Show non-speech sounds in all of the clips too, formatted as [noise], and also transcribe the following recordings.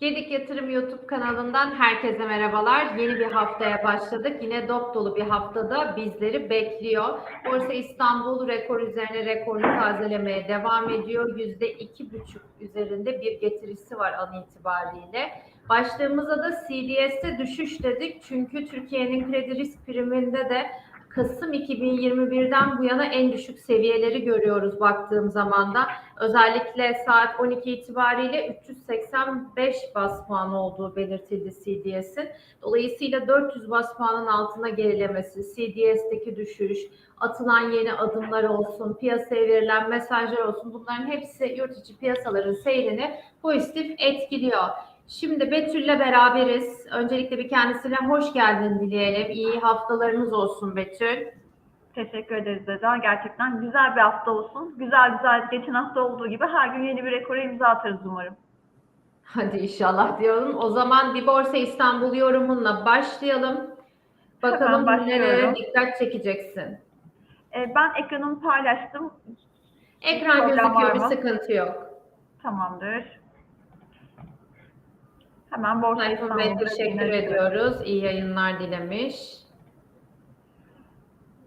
Gedik Yatırım YouTube kanalından herkese merhabalar. Yeni bir haftaya başladık. Yine dop dolu bir haftada bizleri bekliyor. Borsa İstanbul rekor üzerine rekorunu tazelemeye devam ediyor. Yüzde iki buçuk üzerinde bir getirisi var an itibariyle. Başlığımıza da CDS'te düşüş dedik. Çünkü Türkiye'nin kredi risk priminde de Kasım 2021'den bu yana en düşük seviyeleri görüyoruz baktığım zaman da. Özellikle saat 12 itibariyle 385 bas puan olduğu belirtildi CDS'in. Dolayısıyla 400 bas puanın altına gerilemesi, CDS'teki düşüş, atılan yeni adımlar olsun, piyasaya verilen mesajlar olsun bunların hepsi yurt içi piyasaların seyrini pozitif etkiliyor. Şimdi Betül'le beraberiz. Öncelikle bir kendisine hoş geldin dileyelim. İyi haftalarınız olsun Betül. Teşekkür ederiz Eda. Gerçekten güzel bir hafta olsun. Güzel güzel geçen hafta olduğu gibi her gün yeni bir rekora imza atarız umarım. Hadi inşallah diyorum. O zaman bir Borsa İstanbul yorumunla başlayalım. Bakalım nereye dikkat çekeceksin. Ee, ben ekranımı paylaştım. Ekran gözüküyor, bir sıkıntı yok. Tamamdır. Hemen Borsa Tayfun Bey teşekkür ediyoruz. İyi yayınlar dilemiş.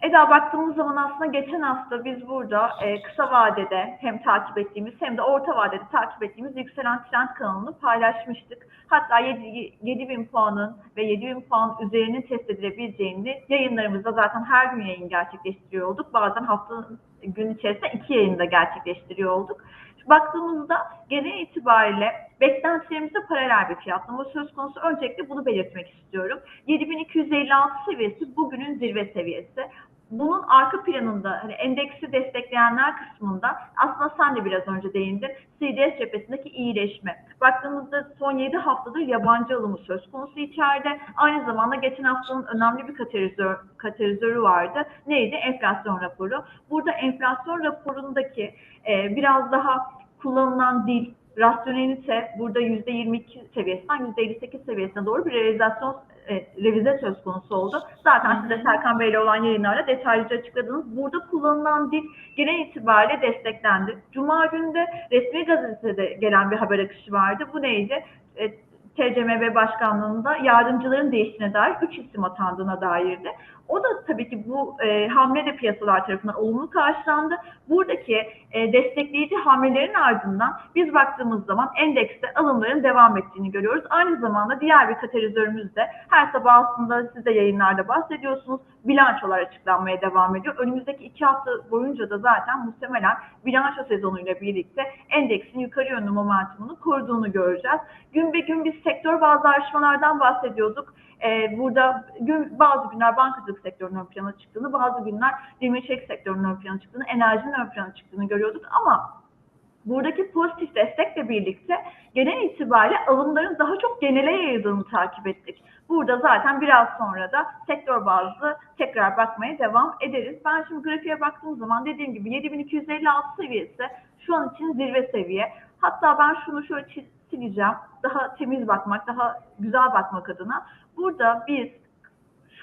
Eda baktığımız zaman aslında geçen hafta biz burada e, kısa vadede hem takip ettiğimiz hem de orta vadede takip ettiğimiz yükselen trend kanalını paylaşmıştık. Hatta 7, 7000 puanın ve 7000 puan üzerinin test edilebileceğini yayınlarımızda zaten her gün yayın gerçekleştiriyor olduk. Bazen haftanın gün içerisinde iki yayında gerçekleştiriyor olduk. Baktığımızda genel itibariyle beklentilerimizde paralel bir fiyatlama söz konusu. Öncelikle bunu belirtmek istiyorum. 7256 seviyesi bugünün zirve seviyesi bunun arka planında hani endeksi destekleyenler kısmında aslında sen de biraz önce değindin. CDS cephesindeki iyileşme. Baktığımızda son 7 haftadır yabancı alımı söz konusu içeride. Aynı zamanda geçen haftanın önemli bir katalizör, katalizörü vardı. Neydi? Enflasyon raporu. Burada enflasyon raporundaki e, biraz daha kullanılan dil, rasyonelite burada %22 seviyesinden %58 seviyesine doğru bir realizasyon e, revize söz konusu oldu. Zaten size Serkan Bey'le olan yayınlarla detaylıca açıkladınız. Burada kullanılan dil genel itibariyle desteklendi. Cuma günü de resmi gazetede gelen bir haber akışı vardı. Bu neydi? E, TCMB Başkanlığı'nda yardımcıların değiştiğine dair 3 isim atandığına dairdi. O da tabii ki bu e, hamle de piyasalar tarafından olumlu karşılandı. Buradaki e, destekleyici hamlelerin ardından biz baktığımız zaman endekste alımların devam ettiğini görüyoruz. Aynı zamanda diğer bir katalizörümüz de her sabah aslında siz de yayınlarda bahsediyorsunuz. Bilançolar açıklanmaya devam ediyor. Önümüzdeki iki hafta boyunca da zaten muhtemelen bilanço sezonuyla birlikte endeksin yukarı yönlü momentumunu koruduğunu göreceğiz. Gün be gün biz sektör bazı ayrışmalardan bahsediyorduk. Ee, burada gün, bazı günler bankacılık sektörünün ön plana çıktığını, bazı günler demir çelik sektörünün ön plana çıktığını, enerjinin ön plana çıktığını görüyorduk ama buradaki pozitif destekle birlikte genel itibariyle alımların daha çok genele yayıldığını takip ettik. Burada zaten biraz sonra da sektör bazlı tekrar bakmaya devam ederiz. Ben şimdi grafiğe baktığım zaman dediğim gibi 7256 seviyesi şu an için zirve seviye. Hatta ben şunu şöyle çiz- sileceğim. Daha temiz bakmak, daha güzel bakmak adına. Burada biz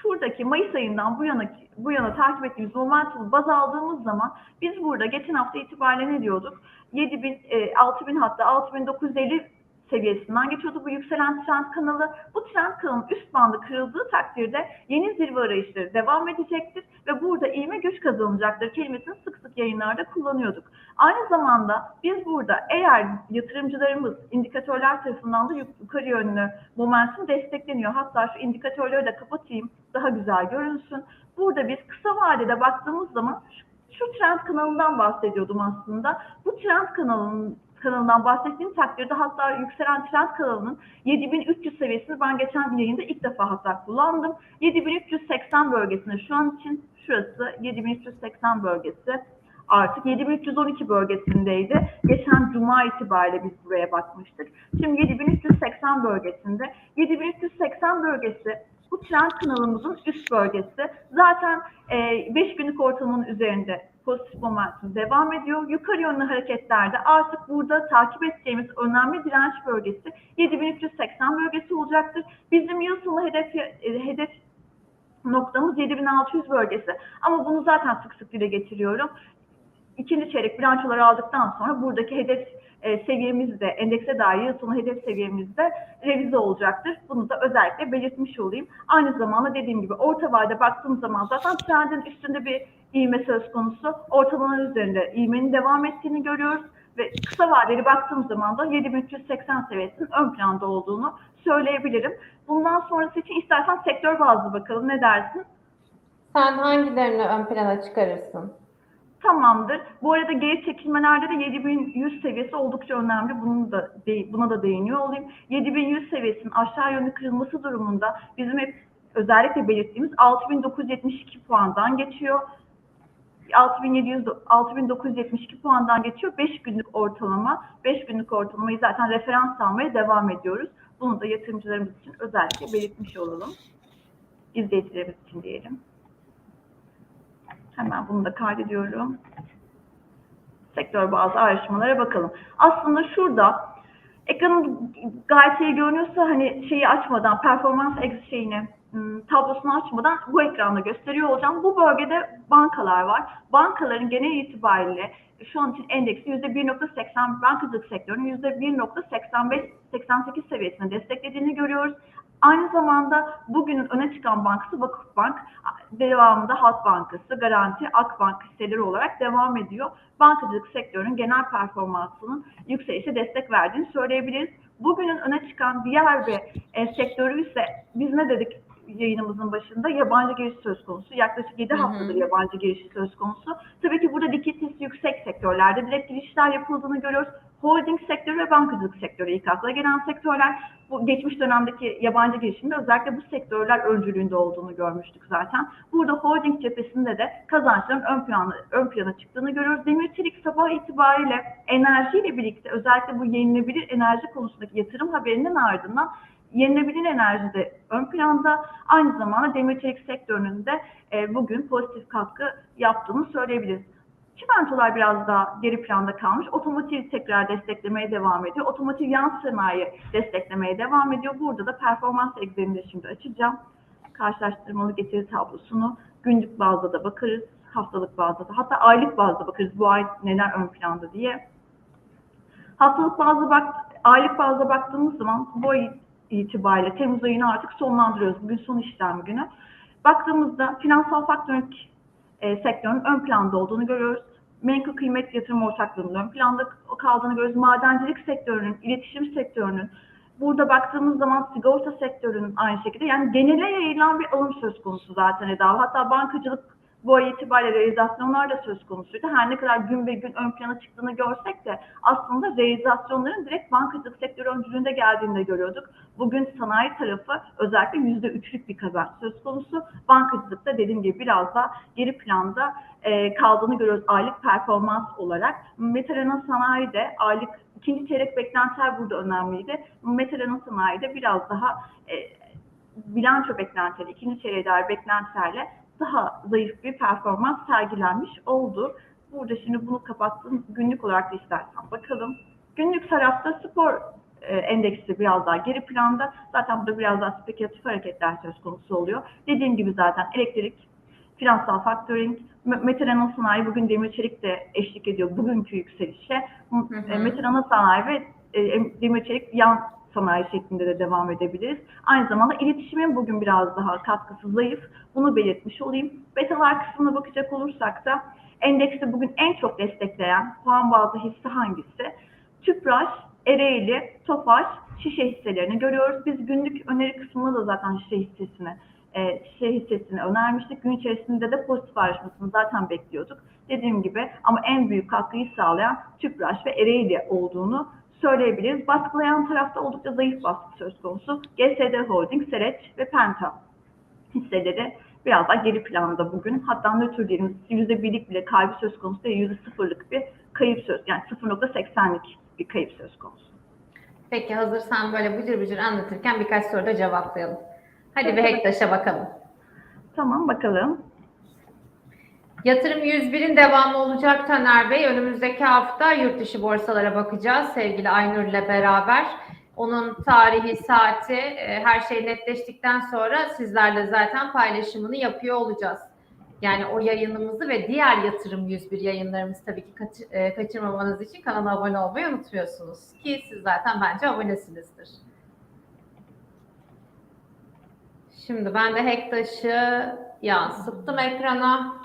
şuradaki Mayıs ayından bu yana bu yana takip ettiğimiz momentumu baz aldığımız zaman biz burada geçen hafta itibariyle ne diyorduk? 7000 e, 6000 hatta 6950 seviyesinden geçiyordu bu yükselen trend kanalı. Bu trend kanalının üst bandı kırıldığı takdirde yeni zirve arayışları devam edecektir ve burada ivme güç kazanacaktır kelimesini sık sık yayınlarda kullanıyorduk. Aynı zamanda biz burada eğer yatırımcılarımız indikatörler tarafından da yukarı yönlü momentum destekleniyor. Hatta şu indikatörleri de kapatayım daha güzel görünsün. Burada biz kısa vadede baktığımız zaman şu trend kanalından bahsediyordum aslında. Bu trend kanalının kanalından bahsettiğim takdirde hatta yükselen trend kanalının 7300 seviyesini ben geçen yayında ilk defa hatta kullandım. 7380 bölgesinde şu an için şurası 7380 bölgesi artık 7312 bölgesindeydi. Geçen cuma itibariyle biz buraya bakmıştık. Şimdi 7380 bölgesinde. 7380 bölgesi bu trend kanalımızın üst bölgesi. Zaten 5 günlük ortalamanın üzerinde pozitif momentum devam ediyor. Yukarı yönlü hareketlerde artık burada takip edeceğimiz önemli direnç bölgesi 7380 bölgesi olacaktır. Bizim yıl sonu hedef, e, hedef noktamız 7600 bölgesi. Ama bunu zaten sık sık dile getiriyorum. İkinci çeyrek bilançoları aldıktan sonra buradaki hedef e, seviyemizde, endekse dair yıl sonu hedef seviyemizde revize olacaktır. Bunu da özellikle belirtmiş olayım. Aynı zamanda dediğim gibi orta vade baktığım zaman zaten trendin üstünde bir ivme söz konusu. Ortalamanın üzerinde ivmenin devam ettiğini görüyoruz ve kısa vadeli baktığım zaman da 7380 seviyesinin ön planda olduğunu söyleyebilirim. Bundan sonrası için istersen sektör bazlı bakalım. Ne dersin? Sen hangilerini ön plana çıkarırsın? Tamamdır. Bu arada geri çekilmelerde de 7100 seviyesi oldukça önemli. Bunun da buna da değiniyor olayım. 7100 seviyesinin aşağı yönlü kırılması durumunda bizim hep özellikle belirttiğimiz 6972 puandan geçiyor. 6700 do- 6972 puandan geçiyor. 5 günlük ortalama. 5 günlük ortalamayı zaten referans almaya devam ediyoruz. Bunu da yatırımcılarımız için özellikle belirtmiş olalım. İzleyicilerimiz için diyelim. Hemen bunu da kaydediyorum. Sektör bazı ayrışmalara bakalım. Aslında şurada ekranın gayet iyi görünüyorsa hani şeyi açmadan, performans şeyini, ım, tablosunu açmadan bu ekranda gösteriyor olacağım. Bu bölgede bankalar var. Bankaların genel itibariyle şu an için endeksi %1.80, bankacılık sektörünün %1.85-88 seviyesinde desteklediğini görüyoruz. Aynı zamanda bugünün öne çıkan bankası Vakıfbank, devamında Halk Bankası, Garanti, Akbank hisseleri olarak devam ediyor. Bankacılık sektörünün genel performansının yükselişe destek verdiğini söyleyebiliriz. Bugünün öne çıkan diğer bir e, sektörü ise biz ne dedik yayınımızın başında yabancı giriş söz konusu. Yaklaşık 7 Hı hı. haftadır yabancı giriş söz konusu. Tabii ki burada likiditesi yüksek sektörlerde direkt girişler yapıldığını görüyoruz. Holding sektörü ve bankacılık sektörü ilk akla gelen sektörler. Bu geçmiş dönemdeki yabancı girişimde özellikle bu sektörler öncülüğünde olduğunu görmüştük zaten. Burada holding cephesinde de kazançların ön plana, ön plana çıktığını görüyoruz. Demir Çelik sabah itibariyle enerjiyle birlikte özellikle bu yenilebilir enerji konusundaki yatırım haberinden ardından yenilebilir enerji de ön planda. Aynı zamanda demir çelik sektörünün de e, bugün pozitif katkı yaptığını söyleyebiliriz. Çimentolar biraz daha geri planda kalmış. Otomotiv tekrar desteklemeye devam ediyor. Otomotiv yan sanayi desteklemeye devam ediyor. Burada da performans egzerini şimdi açacağım. Karşılaştırmalı getiri tablosunu günlük bazda da bakarız. Haftalık bazda da hatta aylık bazda bakarız. Bu ay neler ön planda diye. Haftalık bazda bak, aylık bazda baktığımız zaman bu ay itibariyle Temmuz ayını artık sonlandırıyoruz. Bugün son işlem günü. Baktığımızda finansal faktörün e, sektörün ön planda olduğunu görüyoruz. Menkul kıymet yatırım ortaklığının ön planda kaldığını görüyoruz. Madencilik sektörünün, iletişim sektörünün, burada baktığımız zaman sigorta sektörünün aynı şekilde yani genele yayılan bir alım söz konusu zaten Eda. Hatta bankacılık bu ay itibariyle realizasyonlar da söz konusuydu. Her ne kadar gün be gün ön plana çıktığını görsek de aslında realizasyonların direkt bankacılık sektörü öncülüğünde geldiğini de görüyorduk. Bugün sanayi tarafı özellikle yüzde üçlük bir kazanç söz konusu. Bankacılıkta dediğim gibi biraz daha geri planda e, kaldığını görüyoruz aylık performans olarak. Metal sanayi de aylık ikinci çeyrek beklentiler burada önemliydi. Metal sanayi de biraz daha e, bilanço beklentileri, ikinci çeyreğe dair beklentilerle daha zayıf bir performans sergilenmiş oldu. Burada şimdi bunu kapattım. Günlük olarak da istersen bakalım. Günlük tarafta spor e, endeksi biraz daha geri planda. Zaten burada biraz daha spekülatif hareketler söz konusu oluyor. Dediğim gibi zaten elektrik, finansal faktöring, me- metal ana sanayi bugün demir çelik de eşlik ediyor bugünkü yükselişe. E, metal ana sanayi ve e, demir çelik yan sanayi şeklinde de devam edebiliriz. Aynı zamanda iletişimin bugün biraz daha katkısı zayıf. Bunu belirtmiş olayım. Betalar kısmına bakacak olursak da endekste bugün en çok destekleyen puan bazı hisse hangisi? Tüpraş, Ereğli, Tofaş, şişe hisselerini görüyoruz. Biz günlük öneri kısmında da zaten şişe hissesini e, şişe hissesini önermiştik. Gün içerisinde de pozitif ayrışmasını zaten bekliyorduk. Dediğim gibi ama en büyük katkıyı sağlayan Tüpraş ve Ereğli olduğunu söyleyebiliriz. Baskılayan tarafta oldukça zayıf baskı söz konusu. GSD Holding, Sereç ve Penta hisseleri biraz daha geri planda bugün. Hatta nötr diyelim %1'lik bile kaybı söz konusu değil, %0'lık bir kayıp söz yani 0.80'lik bir kayıp söz konusu. Peki hazırsan böyle bıcır bıcır anlatırken birkaç soru da cevaplayalım. Hadi bir Tabii. Hektaş'a bakalım. Tamam bakalım. Yatırım 101'in devamı olacak Taner Bey. Önümüzdeki hafta yurt dışı borsalara bakacağız sevgili Aynur ile beraber. Onun tarihi, saati, e, her şey netleştikten sonra sizlerle zaten paylaşımını yapıyor olacağız. Yani o yayınımızı ve diğer Yatırım 101 yayınlarımızı tabii ki e, kaçırmamanız için kanala abone olmayı unutmuyorsunuz. Ki siz zaten bence abonesinizdir. Şimdi ben de Hektaş'ı yansıttım ekrana.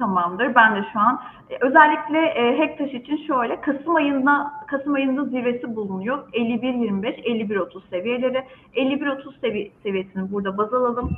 Tamamdır. Ben de şu an e, özellikle e, Hektaş için şöyle Kasım ayında Kasım ayında zirvesi bulunuyor. 51.25, 51.30 seviyeleri. 51.30 sevi seviyesini burada baz alalım.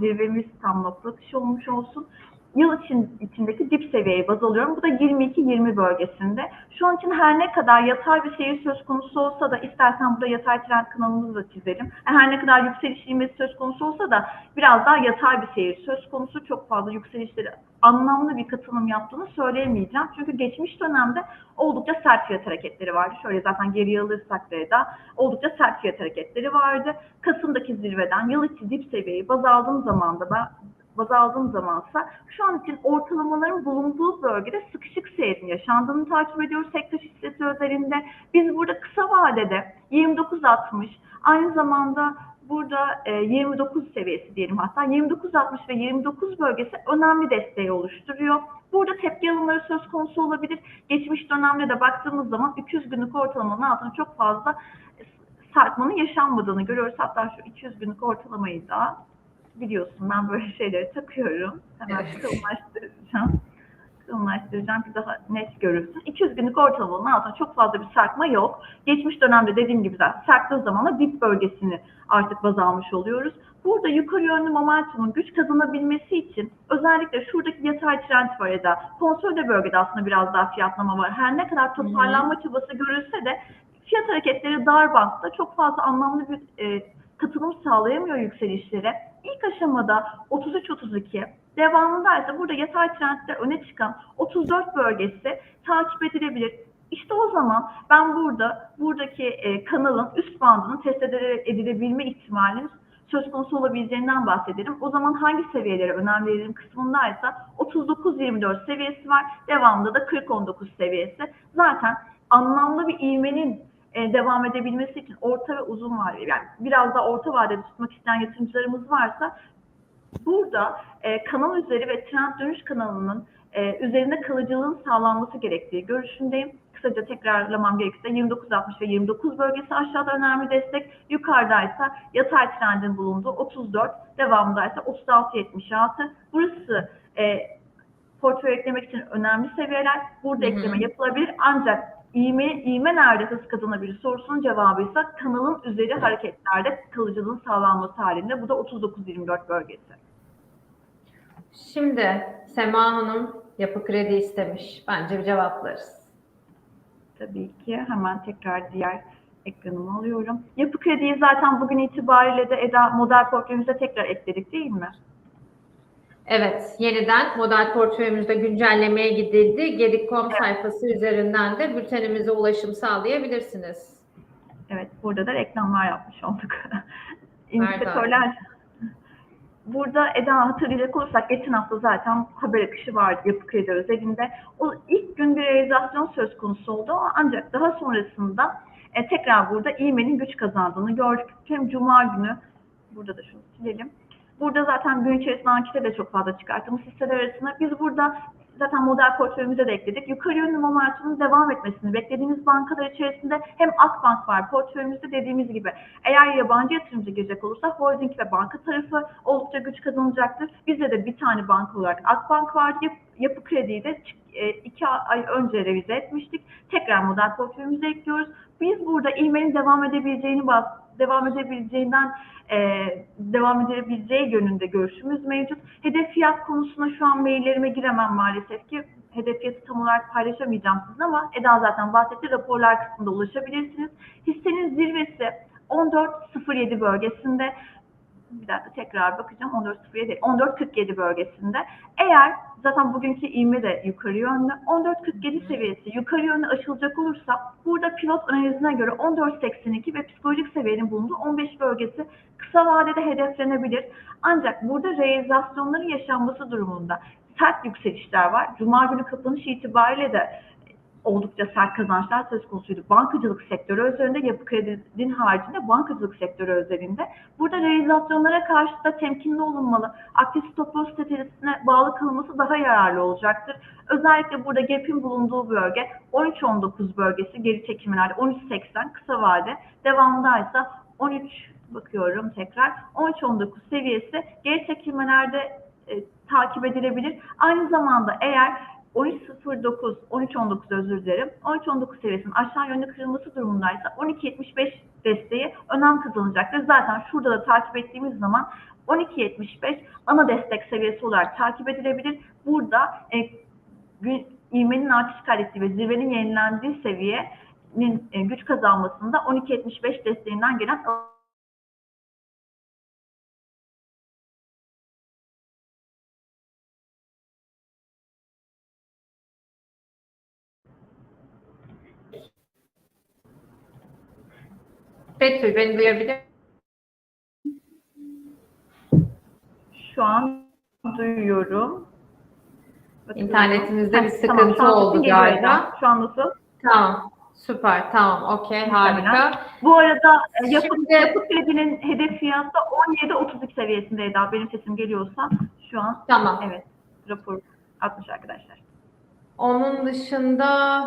Zirvemiz tam nokta atışı olmuş olsun. Yıl için, içindeki dip seviyeyi baz alıyorum. Bu da 22-20 bölgesinde. Şu an için her ne kadar yatay bir seyir söz konusu olsa da istersen burada yatay trend kanalımızı da çizelim. Her ne kadar yükseliş ivmesi söz konusu olsa da biraz daha yatay bir seyir söz konusu. Çok fazla yükselişleri anlamlı bir katılım yaptığını söyleyemeyeceğim. Çünkü geçmiş dönemde oldukça sert fiyat hareketleri vardı. Şöyle zaten geriye alırsak da da oldukça sert fiyat hareketleri vardı. Kasım'daki zirveden yıl içi dip seviyeyi baz aldığım zaman da baz aldığım zamansa şu an için ortalamaların bulunduğu bölgede sıkışık seyrin yaşandığını takip ediyoruz Sektaş hissesi özelinde. Biz burada kısa vadede 29.60 aynı zamanda burada e, 29 seviyesi diyelim hatta 29.60 ve 29 bölgesi önemli desteği oluşturuyor. Burada tepki alımları söz konusu olabilir. Geçmiş dönemde de baktığımız zaman 200 günlük ortalamanın altında çok fazla sarkmanın yaşanmadığını görüyoruz. Hatta şu 200 günlük ortalamayı da biliyorsun ben böyle şeyleri takıyorum. Hemen Evet. kalınlaştıracağım. Kalınlaştıracağım ki daha net görürsün. 200 günlük ortalamanın altında çok fazla bir sarkma yok. Geçmiş dönemde dediğim gibi zaten sarktığı zaman da dip bölgesini artık baz almış oluyoruz. Burada yukarı yönlü momentumun güç kazanabilmesi için özellikle şuradaki yatay trend var ya da konsolide bölgede aslında biraz daha fiyatlama var. Her ne kadar toparlanma çabası görülse de fiyat hareketleri dar bantta çok fazla anlamlı bir e, katılım sağlayamıyor yükselişlere. İlk aşamada 33-32, devamında ise burada yatay trendde öne çıkan 34 bölgesi takip edilebilir. İşte o zaman ben burada buradaki e, kanalın üst bandını test edile- edilebilme ihtimalinin söz konusu olabileceğinden bahsedelim. O zaman hangi seviyelere önem verelim kısmındaysa 39-24 seviyesi var. Devamında da 40-19 seviyesi. Zaten anlamlı bir ivmenin e, devam edebilmesi için orta ve uzun vadeli yani biraz da orta vadede tutmak isteyen yatırımcılarımız varsa burada e, kanal üzeri ve trend dönüş kanalının e, üzerinde kalıcılığın sağlanması gerektiği görüşündeyim. Kısaca tekrarlamam gerekirse 29.60 ve 29 bölgesi aşağıda önemli destek. Yukarıdaysa yatay trendin bulunduğu 34, devamındaysa 36.76. Burası e, portföy eklemek için önemli seviyeler. Burada Hı hı. ekleme yapılabilir ancak iğme, iğme nerede hız kazanabilir sorusunun cevabı ise kanalın üzeri hareketlerde kalıcılığın sağlanması halinde. Bu da 39-24 bölgesi. Şimdi Sema Hanım yapı kredi istemiş. Bence bir cevaplarız. Tabii ki hemen tekrar diğer ekranımı alıyorum. Yapı krediyi zaten bugün itibariyle de EDA model portföyümüze tekrar ekledik değil mi? Evet, yeniden model portföyümüzde güncellemeye gidildi. Gedik.com sayfası üzerinden de bültenimize ulaşım sağlayabilirsiniz. Evet, burada da reklamlar yapmış olduk. [laughs] İndikatörler. Burada Eda hatırlayacak olursak geçen hafta zaten haber akışı vardı yapı kredi özelinde. O ilk gün bir realizasyon söz konusu oldu ancak daha sonrasında e, tekrar burada İİME'nin güç kazandığını gördük. Hem Cuma günü, burada da şunu silelim. Burada zaten gün içerisinde ankete de çok fazla çıkarttığımız hisseler arasında biz burada zaten model portföyümüze de ekledik. Yukarı yönlü momentumun devam etmesini beklediğimiz bankalar içerisinde hem Akbank var portföyümüzde dediğimiz gibi. Eğer yabancı yatırımcı girecek olursa holding ve banka tarafı oldukça güç kazanacaktır. Bizde de bir tane banka olarak Akbank vardı. Yap- Yapı krediyi de e, iki ay önce revize etmiştik. Tekrar model portföyümüze ekliyoruz. Biz burada ivmenin devam edebileceğini devam edebileceğinden e, devam edebileceği yönünde görüşümüz mevcut. Hedef fiyat konusuna şu an maillerime giremem maalesef ki. Hedef fiyatı tam olarak paylaşamayacağım sizinle ama Eda zaten bahsetti. Raporlar kısmında ulaşabilirsiniz. Hissenin zirvesi 14.07 bölgesinde bir dakika tekrar bakacağım 14.07 14.47 bölgesinde. Eğer zaten bugünkü ivme de yukarı yönlü 14.47 seviyesi yukarı yönlü aşılacak olursa burada pivot analizine göre 14.82 ve psikolojik seviyenin bulunduğu 15 bölgesi kısa vadede hedeflenebilir. Ancak burada realizasyonların yaşanması durumunda sert yükselişler var. Cuma günü kapanış itibariyle de oldukça sert kazançlar söz konusuydu. Bankacılık sektörü üzerinde, yapı kredinin haricinde bankacılık sektörü özelinde. Burada realizasyonlara karşı da temkinli olunmalı. Aktif stop loss stratejisine bağlı kalınması daha yararlı olacaktır. Özellikle burada gap'in bulunduğu bölge 13-19 bölgesi geri çekimlerde 13.80 kısa vade. Devamında ise 13 bakıyorum tekrar 13-19 seviyesi geri çekilmelerde e, takip edilebilir. Aynı zamanda eğer 13.09, 13.19 özür dilerim. 13.19 seviyesinin aşağı yönlü kırılması durumundaysa 12.75 desteği önem kazanacaktır. Zaten şurada da takip ettiğimiz zaman 12.75 ana destek seviyesi olarak takip edilebilir. Burada e, gün, ivmenin artış kaydettiği ve zirvenin yenilendiği seviyenin e, güç kazanmasında 12.75 desteğinden gelen Betül beni duyabilir Şu an duyuyorum. Bakıyorum. İnternetinizde bir sıkıntı şu an oldu geliyor galiba. Şu an nasıl? Tamam. Süper. Tamam. Okey. Harika. Bu arada e, yapı, Şimdi- yapı kredinin hedef fiyatı 17.32 seviyesinde Eda. Benim sesim geliyorsa şu an Tamam. evet rapor atmış arkadaşlar. Onun dışında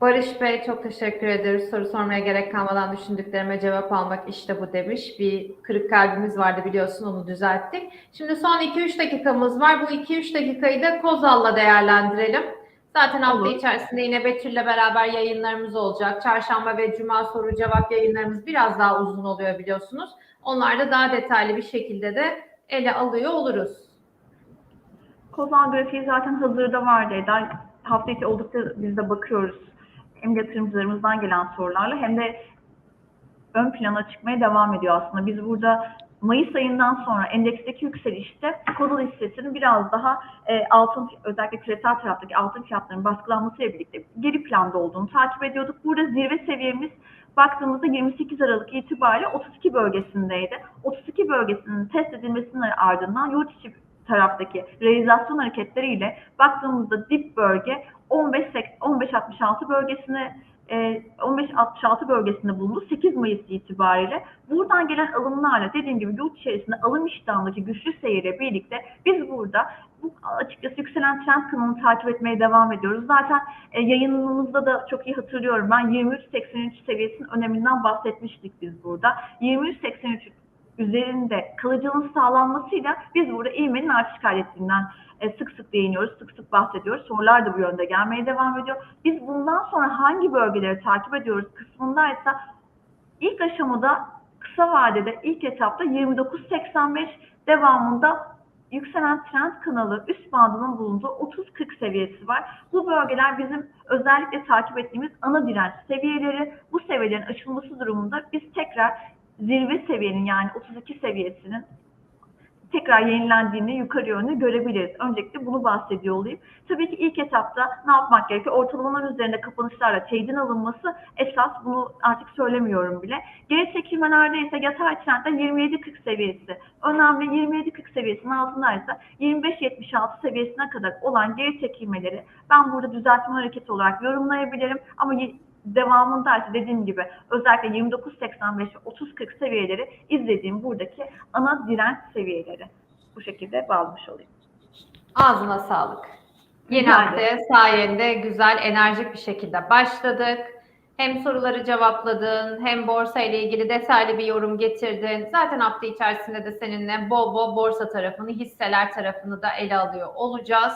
Barış Bey çok teşekkür ederiz. Soru sormaya gerek kalmadan düşündüklerime cevap almak işte bu demiş. Bir kırık kalbimiz vardı biliyorsun onu düzelttik. Şimdi son 2-3 dakikamız var. Bu 2-3 dakikayı da Kozal'la değerlendirelim. Zaten hafta Olur. içerisinde yine Betül'le beraber yayınlarımız olacak. Çarşamba ve Cuma soru cevap yayınlarımız biraz daha uzun oluyor biliyorsunuz. Onlarda daha detaylı bir şekilde de ele alıyor oluruz. Kozan grafiği zaten hazırda vardı Eda. Hafta içi oldukça biz de bakıyoruz. Hem yatırımcılarımızdan gelen sorularla hem de ön plana çıkmaya devam ediyor aslında. Biz burada Mayıs ayından sonra endeksteki yükselişte Kozal hissesinin biraz daha e, altın özellikle küresel taraftaki altın fiyatlarının baskılanmasıyla birlikte geri planda olduğunu takip ediyorduk. Burada zirve seviyemiz baktığımızda 28 Aralık itibariyle 32 bölgesindeydi. 32 bölgesinin test edilmesinin ardından yurt içi taraftaki realizasyon hareketleriyle baktığımızda dip bölge 15 15.66 bölgesine e, 15.66 bölgesinde bulundu 8 Mayıs itibariyle. Buradan gelen alımlarla dediğim gibi yurt içerisinde alım iştahındaki güçlü seyirle birlikte biz burada bu açıkçası yükselen trend kanalını takip etmeye devam ediyoruz. Zaten e, yayınımızda da çok iyi hatırlıyorum. Ben 23.83 seviyesinin öneminden bahsetmiştik biz burada. 23.83 üzerinde kalıcılığın sağlanmasıyla biz burada ivmenin artış kaydettiğinden e, sık sık değiniyoruz, sık sık bahsediyoruz. Sorular da bu yönde gelmeye devam ediyor. Biz bundan sonra hangi bölgeleri takip ediyoruz kısmındaysa ilk aşamada kısa vadede ilk etapta 29.85 devamında yükselen trend kanalı üst bandının bulunduğu 30-40 seviyesi var. Bu bölgeler bizim özellikle takip ettiğimiz ana direnç seviyeleri. Bu seviyelerin aşılması durumunda biz tekrar zirve seviyenin yani 32 seviyesinin tekrar yenilendiğini yukarı yönlü görebiliriz. Öncelikle bunu bahsediyor olayım. Tabii ki ilk etapta ne yapmak gerekiyor? Ortalamaların üzerinde kapanışlarla trade'in alınması esas bunu artık söylemiyorum bile. Geri çekilmelerde ise yatay trendde 27.40 seviyesi önemli. 27.40 seviyesinin altındaysa 25.76 seviyesine kadar olan geri çekilmeleri ben burada düzeltme hareketi olarak yorumlayabilirim. Ama devamında ise dediğim gibi özellikle 29.85 ve 30.40 seviyeleri izlediğim buradaki ana direnç seviyeleri. Bu şekilde bağlamış olayım. Ağzına sağlık. Yeni haftaya sayende güzel, enerjik bir şekilde başladık. Hem soruları cevapladın, hem borsa ile ilgili detaylı bir yorum getirdin. Zaten hafta içerisinde de seninle bol bol borsa tarafını, hisseler tarafını da ele alıyor olacağız.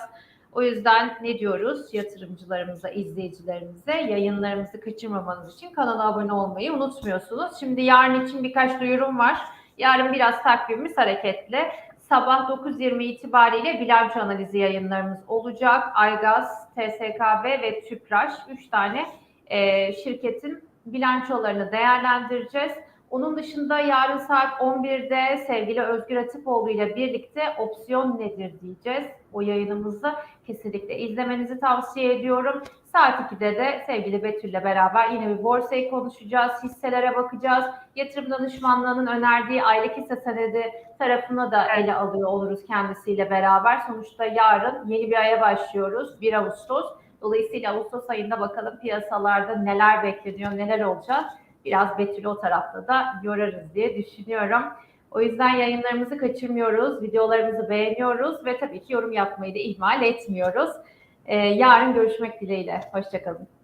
O yüzden ne diyoruz yatırımcılarımıza, izleyicilerimize? Yayınlarımızı kaçırmamanız için kanala abone olmayı unutmuyorsunuz. Şimdi yarın için birkaç duyurum var. Yarın biraz takvimimiz hareketli. Sabah 9.20 itibariyle bilanço analizi yayınlarımız olacak. Aygaz, TSKB ve Tüpraş 3 tane e, şirketin bilançolarını değerlendireceğiz. Onun dışında yarın saat 11'de sevgili Özgür Atipoğlu ile birlikte opsiyon nedir diyeceğiz. O yayınımızı kesinlikle izlemenizi tavsiye ediyorum. Saat 2'de de sevgili Betül'le beraber yine bir borsayı konuşacağız. Hisselere bakacağız. Yatırım danışmanlığının önerdiği aylık hisse senedi tarafına da ele alıyor oluruz kendisiyle beraber. Sonuçta yarın yeni bir aya başlıyoruz. 1 Ağustos. Dolayısıyla Ağustos ayında bakalım piyasalarda neler bekleniyor, neler olacak. Biraz Betül'ü o tarafta da yorarız diye düşünüyorum. O yüzden yayınlarımızı kaçırmıyoruz, videolarımızı beğeniyoruz ve tabii ki yorum yapmayı da ihmal etmiyoruz. Ee, yarın görüşmek dileğiyle. Hoşçakalın.